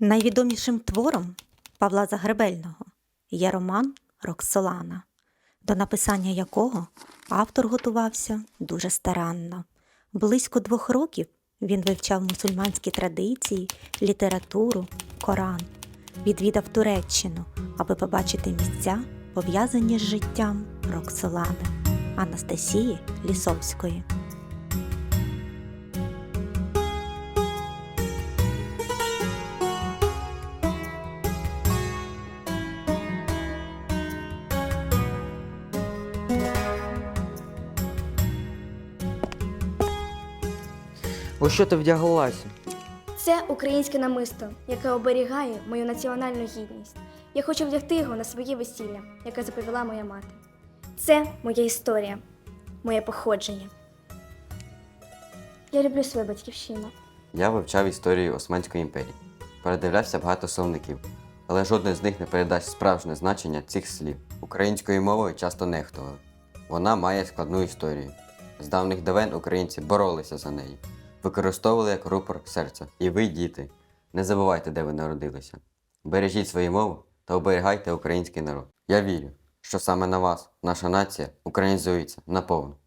Найвідомішим твором Павла Загребельного є роман Роксолана, до написання якого автор готувався дуже старанно. Близько двох років він вивчав мусульманські традиції, літературу, Коран, відвідав Туреччину, аби побачити місця, пов'язані з життям Роксолани Анастасії Лісовської. У що ти вдяглася? Це українське намисто, яке оберігає мою національну гідність. Я хочу вдягти його на своє весілля, яке заповіла моя мати. Це моя історія, моє походження. Я люблю свою батьківщину. Я вивчав історію Османської імперії, передивлявся багато словників, але жоден з них не передасть справжнє значення цих слів. Українською мовою часто нехтували. Вона має складну історію. З давних давен українці боролися за неї, використовували як рупор серця. І ви, діти, не забувайте, де ви народилися. Бережіть свою мову та оберігайте український народ. Я вірю, що саме на вас наша нація українізується наповну.